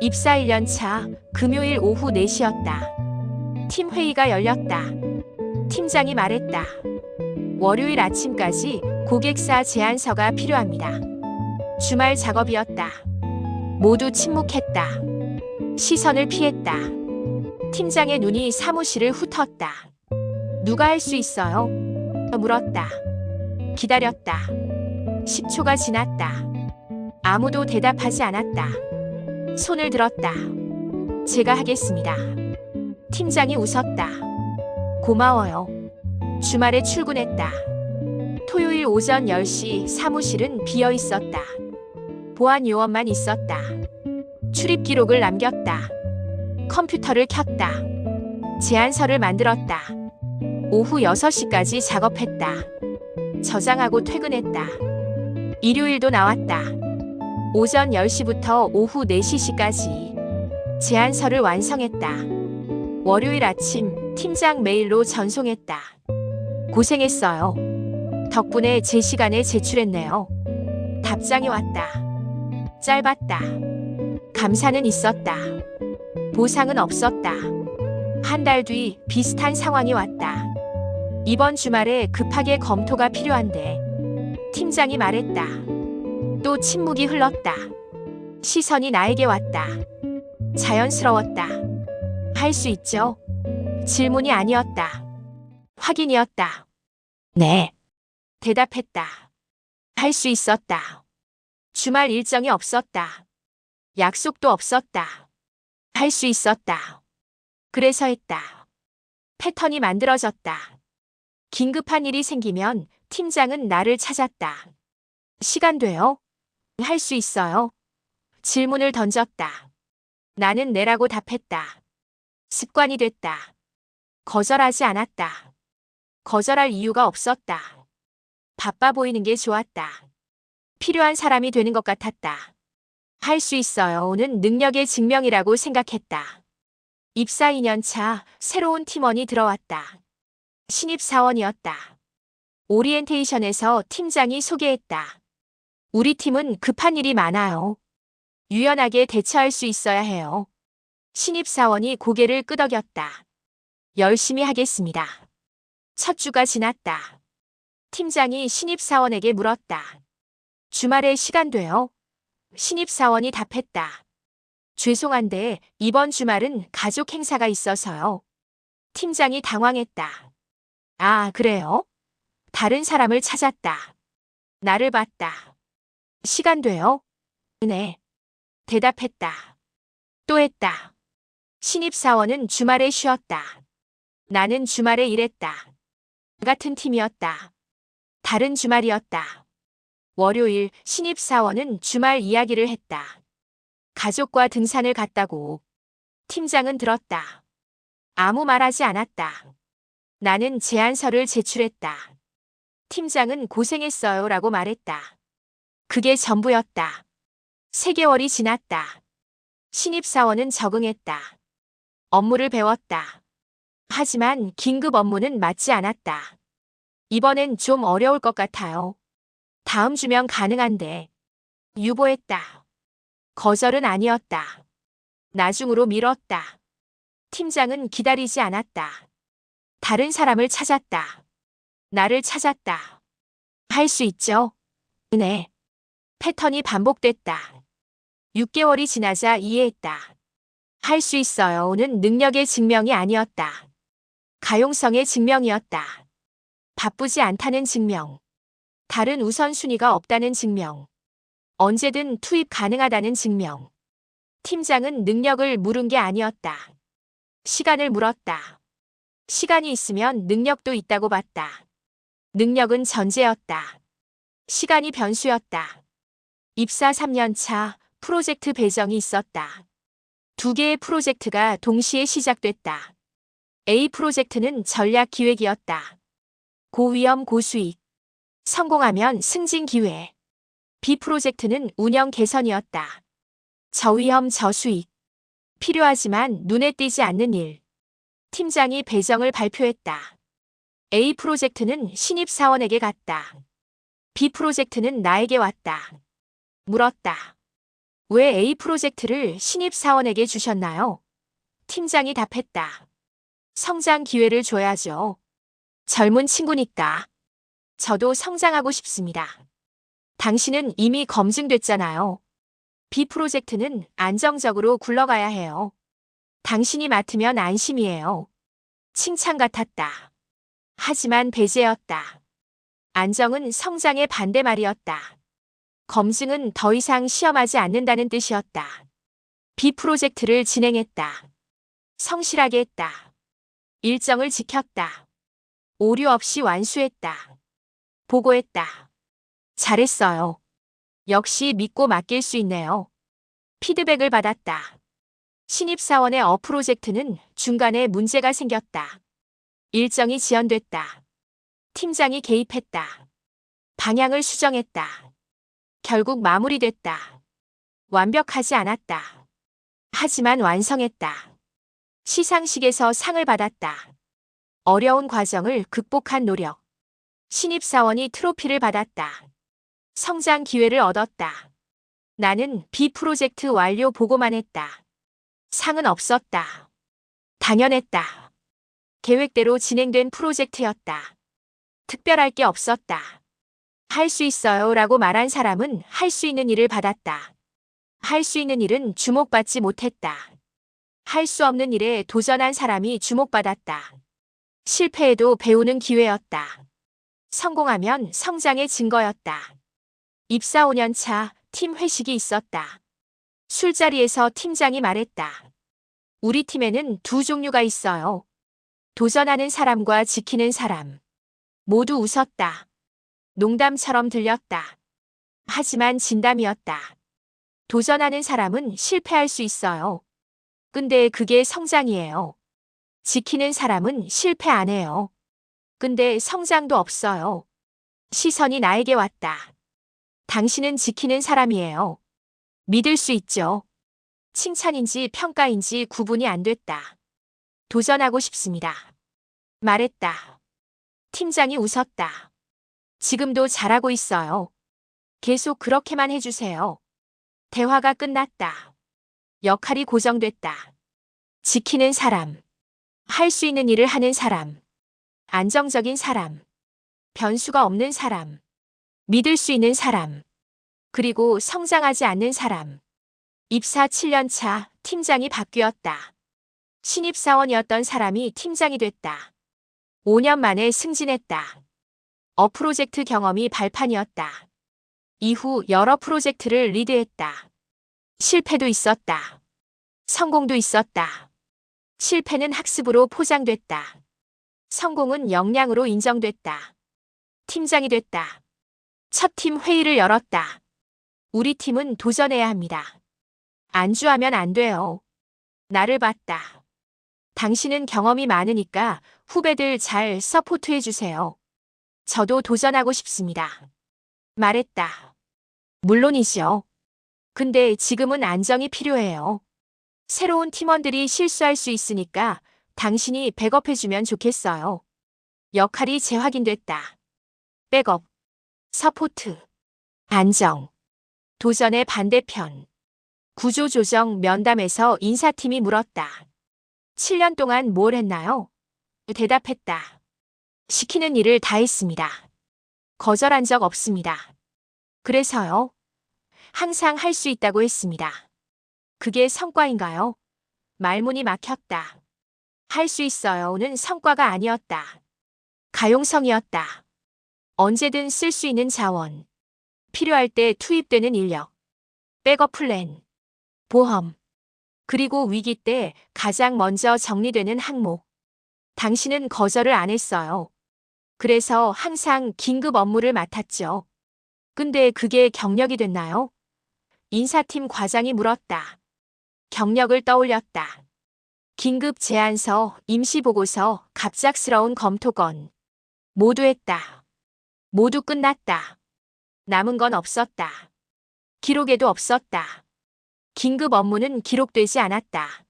입사 1년차 금요일 오후 4시였다. 팀 회의가 열렸다. 팀장이 말했다. 월요일 아침까지 고객사 제안서가 필요합니다. 주말 작업이었다. 모두 침묵했다. 시선을 피했다. 팀장의 눈이 사무실을 훑었다. 누가 할 수 있어요? 물었다. 기다렸다. 10초가 지났다. 아무도 대답하지 않았다. 손을 들었다. 제가 하겠습니다. 팀장이 웃었다. 고마워요. 주말에 출근했다. 토요일 오전 10시 사무실은 비어 있었다. 보안 요원만 있었다. 출입 기록을 남겼다. 컴퓨터를 켰다. 제안서를 만들었다. 오후 6시까지 작업했다. 저장하고 퇴근했다. 일요일도 나왔다. 오전 10시부터 오후 4시까지 제안서를 완성했다. 월요일 아침 팀장 메일로 전송했다. 고생했어요. 덕분에 제 시간에 제출했네요. 답장이 왔다. 짧았다. 감사는 있었다. 보상은 없었다. 한 달 뒤 비슷한 상황이 왔다. 이번 주말에 급하게 검토가 필요한데 팀장이 말했다. 또 침묵이 흘렀다. 시선이 나에게 왔다. 자연스러웠다. 할 수 있죠? 질문이 아니었다. 확인이었다. 네. 대답했다. 할 수 있었다. 주말 일정이 없었다. 약속도 없었다. 할 수 있었다. 그래서 했다. 패턴이 만들어졌다. 긴급한 일이 생기면 팀장은 나를 찾았다. 시간 돼요? 할 수 있어요? 질문을 던졌다. 나는 내라고 답했다. 습관이 됐다. 거절하지 않았다. 거절할 이유가 없었다. 바빠 보이는 게 좋았다. 필요한 사람이 되는 것 같았다. 할 수 있어요는 능력의 증명이라고 생각했다. 입사 2년 차 새로운 팀원이 들어왔다. 신입사원이었다. 오리엔테이션에서 팀장이 소개했다. 우리 팀은 급한 일이 많아요. 유연하게 대처할 수 있어야 해요. 신입사원이 고개를 끄덕였다. 열심히 하겠습니다. 첫 주가 지났다. 팀장이 신입사원에게 물었다. 주말에 시간 돼요? 신입사원이 답했다. 죄송한데 이번 주말은 가족 행사가 있어서요. 팀장이 당황했다. 아, 그래요? 다른 사람을 찾았다. 나를 봤다. 시간 돼요? 네. 대답했다. 또 했다. 신입사원은 주말에 쉬었다. 나는 주말에 일했다. 같은 팀이었다. 다른 주말이었다. 월요일 신입사원은 주말 이야기를 했다. 가족과 등산을 갔다고. 팀장은 들었다. 아무 말하지 않았다. 나는 제안서를 제출했다. 팀장은 고생했어요 라고 말했다. 그게 전부였다. 3개월이 지났다. 신입사원은 적응했다. 업무를 배웠다. 하지만 긴급 업무는 맞지 않았다. 이번엔 좀 어려울 것 같아요. 다음 주면 가능한데. 유보했다. 거절은 아니었다. 나중으로 미뤘다. 팀장은 기다리지 않았다. 다른 사람을 찾았다. 나를 찾았다. 할 수 있죠? 네. 패턴이 반복됐다. 6개월이 지나자 이해했다. 할 수 있어요는 능력의 증명이 아니었다. 가용성의 증명이었다. 바쁘지 않다는 증명. 다른 우선순위가 없다는 증명. 언제든 투입 가능하다는 증명. 팀장은 능력을 물은 게 아니었다. 시간을 물었다. 시간이 있으면 능력도 있다고 봤다. 능력은 전제였다. 시간이 변수였다. 입사 3년 차 프로젝트 배정이 있었다. 두 개의 프로젝트가 동시에 시작됐다. A 프로젝트는 전략 기획이었다. 고위험 고수익. 성공하면 승진 기회. B 프로젝트는 운영 개선이었다. 저위험 저수익. 필요하지만 눈에 띄지 않는 일. 팀장이 배정을 발표했다. A 프로젝트는 신입사원에게 갔다. B 프로젝트는 나에게 왔다. 물었다. 왜 A 프로젝트를 신입 사원에게 주셨나요? 팀장이 답했다. 성장 기회를 줘야죠. 젊은 친구니까. 저도 성장하고 싶습니다. 당신은 이미 검증됐잖아요. B 프로젝트는 안정적으로 굴러가야 해요. 당신이 맡으면 안심이에요. 칭찬 같았다. 하지만 배제였다. 안정은 성장의 반대말이었다. 검증은 더 이상 시험하지 않는다는 뜻이었다. B 프로젝트를 진행했다. 성실하게 했다. 일정을 지켰다. 오류 없이 완수했다. 보고했다. 잘했어요. 역시 믿고 맡길 수 있네요. 피드백을 받았다. 신입사원의 어 프로젝트는 중간에 문제가 생겼다. 일정이 지연됐다. 팀장이 개입했다. 방향을 수정했다. 결국 마무리됐다. 완벽하지 않았다. 하지만 완성했다. 시상식에서 상을 받았다. 어려운 과정을 극복한 노력. 신입사원이 트로피를 받았다. 성장 기회를 얻었다. 나는 B 프로젝트 완료 보고만 했다. 상은 없었다. 당연했다. 계획대로 진행된 프로젝트였다. 특별할 게 없었다. 할 수 있어요 라고 말한 사람은 할 수 있는 일을 받았다. 할 수 있는 일은 주목받지 못했다. 할 수 없는 일에 도전한 사람이 주목받았다. 실패해도 배우는 기회였다. 성공하면 성장의 증거였다. 입사 5년 차 팀 회식이 있었다. 술자리에서 팀장이 말했다. 우리 팀에는 두 종류가 있어요. 도전하는 사람과 지키는 사람. 모두 웃었다. 농담처럼 들렸다. 하지만 진담이었다. 도전하는 사람은 실패할 수 있어요. 근데 그게 성장이에요. 지키는 사람은 실패 안 해요. 근데 성장도 없어요. 시선이 나에게 왔다. 당신은 지키는 사람이에요. 믿을 수 있죠. 칭찬인지 평가인지 구분이 안 됐다. 도전하고 싶습니다. 말했다. 팀장이 웃었다. 지금도 잘하고 있어요. 계속 그렇게만 해주세요. 대화가 끝났다. 역할이 고정됐다. 지키는 사람. 할 수 있는 일을 하는 사람. 안정적인 사람. 변수가 없는 사람. 믿을 수 있는 사람. 그리고 성장하지 않는 사람. 입사 7년 차 팀장이 바뀌었다. 신입사원이었던 사람이 팀장이 됐다. 5년 만에 승진했다. 어 프로젝트 경험이 발판이었다. 이후 여러 프로젝트를 리드했다. 실패도 있었다. 성공도 있었다. 실패는 학습으로 포장됐다. 성공은 역량으로 인정됐다. 팀장이 됐다. 첫 팀 회의를 열었다. 우리 팀은 도전해야 합니다. 안주하면 안 돼요. 나를 봤다. 당신은 경험이 많으니까 후배들 잘 서포트해 주세요. 저도 도전하고 싶습니다. 말했다. 물론이죠. 근데 지금은 안정이 필요해요. 새로운 팀원들이 실수할 수 있으니까 당신이 백업해주면 좋겠어요. 역할이 재확인됐다. 백업, 서포트, 안정, 도전의 반대편. 구조조정 면담에서 인사팀이 물었다. 7년 동안 뭘 했나요? 대답했다. 시키는 일을 다 했습니다. 거절한 적 없습니다. 그래서요. 항상 할 수 있다고 했습니다. 그게 성과인가요? 말문이 막혔다. 할 수 있어요는 성과가 아니었다. 가용성이었다. 언제든 쓸 수 있는 자원. 필요할 때 투입되는 인력. 백업 플랜. 보험. 그리고 위기 때 가장 먼저 정리되는 항목. 당신은 거절을 안 했어요. 그래서 항상 긴급 업무를 맡았죠. 근데 그게 경력이 됐나요? 인사팀 과장이 물었다. 경력을 떠올렸다. 긴급 제안서, 임시보고서, 갑작스러운 검토건. 모두 했다. 모두 끝났다. 남은 건 없었다. 기록에도 없었다. 긴급 업무는 기록되지 않았다.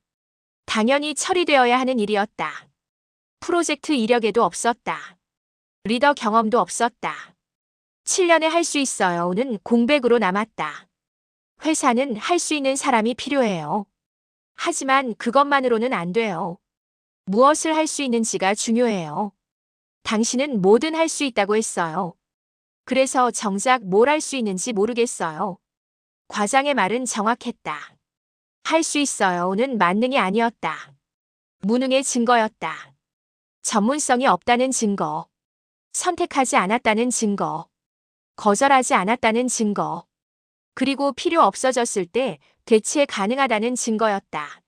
당연히 처리되어야 하는 일이었다. 프로젝트 이력에도 없었다. 리더 경험도 없었다. 7년에 할 수 있어요는 공백으로 남았다. 회사는 할 수 있는 사람이 필요해요. 하지만 그것만으로는 안 돼요. 무엇을 할 수 있는지가 중요해요. 당신은 뭐든 할 수 있다고 했어요. 그래서 정작 뭘 할 수 있는지 모르겠어요. 과장의 말은 정확했다. 할 수 있어요는 만능이 아니었다. 무능의 증거였다. 전문성이 없다는 증거. 선택하지 않았다는 증거. 거절하지 않았다는 증거. 그리고 필요 없어졌을 때 대체 가능하다는 증거였다.